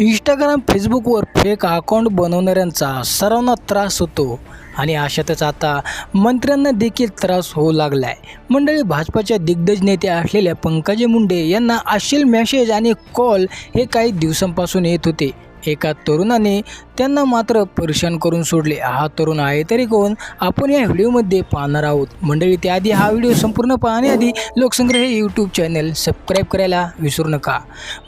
Instagram फेसबुकवर fake account बनवणाऱ्यांचा सर्वांना त्रास होतो. आणि अशातच आता मंत्र्यांना देखील त्रास होऊ लागला आहे मंडळी भाजपाच्या दिग्गज नेत्या असलेल्या पंकजा मुंडे यांना अश्लील मेसेज आणि कॉल हे काही दिवसांपासून येत होते. एका तरुणाने त्यांना मात्र परेशान करून सोडले. हा तरुण आहे तरी कोण? आपण या व्हिडिओमध्ये पाहणार आहोत. मंडळी त्याआधी हा व्हिडिओ संपूर्ण पाहण्याआधी लोकसंग्रह हे यूट्यूब चॅनल सबस्क्राईब करायला विसरू नका.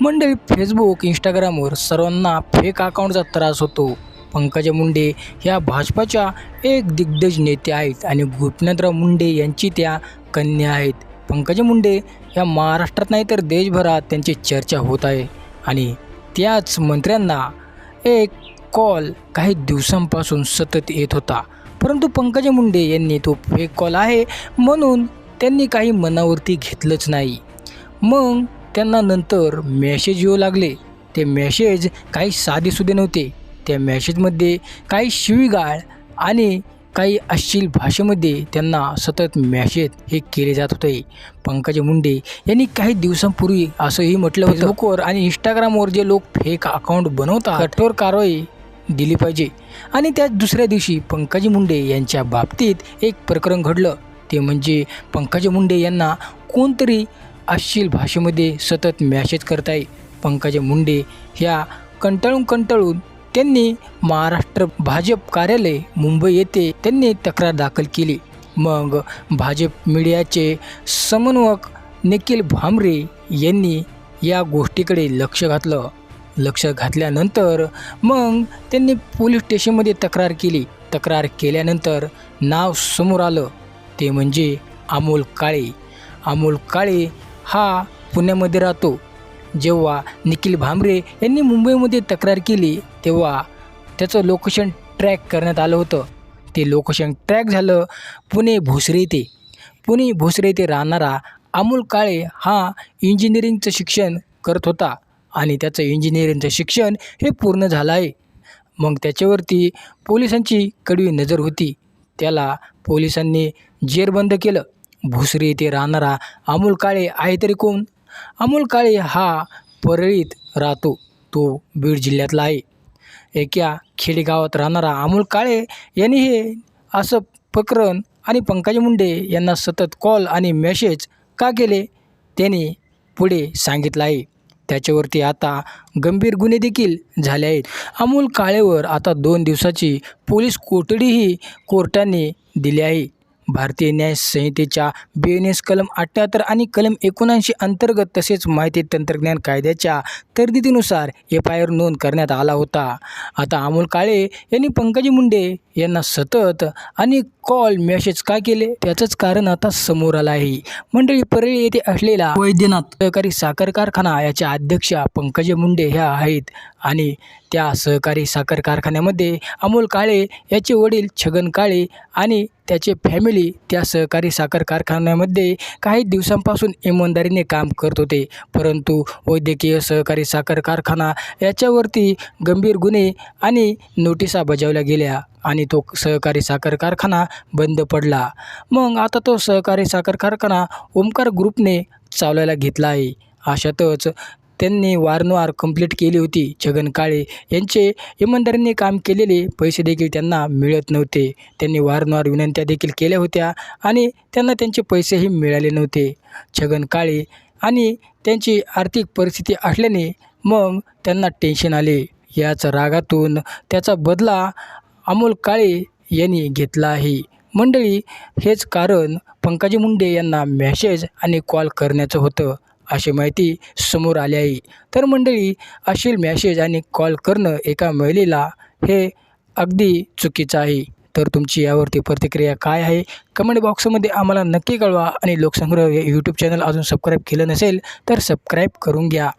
मंडळी फेसबुक इंस्टाग्रामवर सर्वांना फेक अकाउंटचा त्रास होतो. पंकजा मुंडे ह्या भाजपाच्या एक दिग्गज नेते आहेत आणि गोपीनाथराव मुंडे यांची त्या कन्या आहेत. पंकजा मुंडे ह्या महाराष्ट्रात नाही तर देशभरात त्यांची चर्चा होत आहे. आणि त्याच मंत्र्यांना एक कॉल काही दिवसांपासून सतत येत होता. परंतु पंकजा मुंडे यांनी तो फेक कॉल आहे म्हणून त्यांनी काही मनावरती घेतलंच नाही. मग त्यांना नंतर मॅसेज येऊ लागले. ते मॅसेज काही साधेसुधे नव्हते. त्या मॅसेजमध्ये काही शिवीगाळ आणि काही अश्लील भाषेमध्ये त्यांना सतत मॅसेज हे केले जात होते. पंकजा मुंडे यांनी काही दिवसांपूर्वी असंही म्हटलं होतं. फेसबुकवर आणि इंस्टाग्रामवर जे लोक फेक अकाउंट बनवतात कठोर कारवाई दिली पाहिजे. आणि त्याच दुसऱ्या दिवशी पंकज मुंडे यांच्या बाबतीत एक प्रकरण घडलं. ते म्हणजे पंकजा मुंडे यांना कोणतरी अश्लील भाषेमध्ये सतत मॅसेज करताय. पंकजा मुंडे ह्या कंटाळून कंटाळून त्यांनी महाराष्ट्र भाजप कार्यालय मुंबई येथे त्यांनी तक्रार दाखल केली. मग भाजप मीडियाचे समन्वयक निखिल भामरे यांनी या गोष्टीकडे लक्ष घातलं. लक्ष घातल्यानंतर मग त्यांनी पोलीस स्टेशनमध्ये तक्रार केली. तक्रार केल्यानंतर नाव समोर आलं. ते म्हणजे अमोल काळे. अमोल काळे हा पुण्यामध्ये राहतो. जेव्हा निखिल भांबरे यांनी मुंबईमध्ये तक्रार केली तेव्हा त्याचं लोकेशन ट्रॅक करण्यात आलं होतं. ते लोकेशन ट्रॅक झालं पुणे भोसरे येथे. पुणे भोसरे येथे राहणारा अमोल काळे हा इंजिनिअरिंगचं शिक्षण करत होता आणि त्याचं इंजिनिअरिंगचं शिक्षण हे पूर्ण झालं आहे. मग त्याच्यावरती पोलिसांची कडवी नजर होती. त्याला पोलिसांनी जेरबंद केलं. भोसरे येथे राहणारा अमोल काळे आहे तरी कोण? अमोल काळे हा परळीत राहतो. तो बीड जिल्ह्यातला आहे. एका खेडेगावात राहणारा अमोल काळे यांनी हे असं प्रकरण आणि पंकज मुंडे यांना सतत कॉल आणि मेसेज का केले त्याने पुढे सांगितलं आहे. त्याच्यावरती आता गंभीर गुन्हे देखील झाले आहेत. अमोल काळेवर आता दोन दिवसाची पोलीस कोठडीही कोर्टाने दिली आहे. भारतीय न्याय संहितेच्या बी एन एस कलम अठ्ठ्याहत्तर आणि कलम एकोणऐंशी अंतर्गत तसेच माहिती तंत्रज्ञान कायद्याच्या तरतुदीनुसार एफ आय आर नोंद करण्यात आला होता. आता अमोल काळे यांनी पंकजी मुंडे यांना सतत आणि कॉल मेसेज का केले? त्याचंच कारण आता समोर आलं आहे. मंडळी परळी येथे असलेला वैद्यनाथ सहकारी साखर कारखाना याच्या अध्यक्षा पंकजा मुंडे ह्या आहेत आणि त्या सहकारी साखर कारखान्यामध्ये अमोल काळे याचे वडील छगन काळे आणि त्याचे फॅमिली त्या सहकारी साखर कारखान्यामध्ये काही दिवसांपासून इमानदारीने काम करत होते. परंतु वैद्यकीय सहकारी साखर कारखाना याच्यावरती गंभीर गुन्हे आणि नोटिसा बजावल्या गेल्या आणि तो सहकारी साखर कारखाना बंद पडला. मग आता तो सहकारी साखर कारखाना ओमकार ग्रुपने चालवायला घेतला आहे. अशातच त्यांनी वारंवार कंप्लीट केली होती. छगन काळे यांचे इमानदारीने काम केलेले पैसे देखील त्यांना मिळत नव्हते. त्यांनी वारंवार विनंत्या देखील केल्या होत्या आणि त्यांना त्यांचे पैसेही मिळाले नव्हते. छगन काळे आणि त्यांची आर्थिक परिस्थिती असल्याने मग त्यांना टेन्शन आले. याच रागातून त्याचा बदला अमोल काळे यांनी घेतला आहे. मंडळी हेच कारण पंकजी मुंडे यांना मॅसेज आणि कॉल करण्याचं होतं. अशी माहिती समोर आली आहे. तर मंडळी अशील मॅसेज आणि कॉल करणं एका महिलेला हे अगदी चुकीचं आहे. तर तुमची यावरती प्रतिक्रिया काय आहे? कमेंट बॉक्समध्ये आम्हाला नक्की कळवा आणि लोकसंग्रह हे यूट्यूब चॅनल अजून सबस्क्राईब केलं नसेल तर सबस्क्राईब करून घ्या.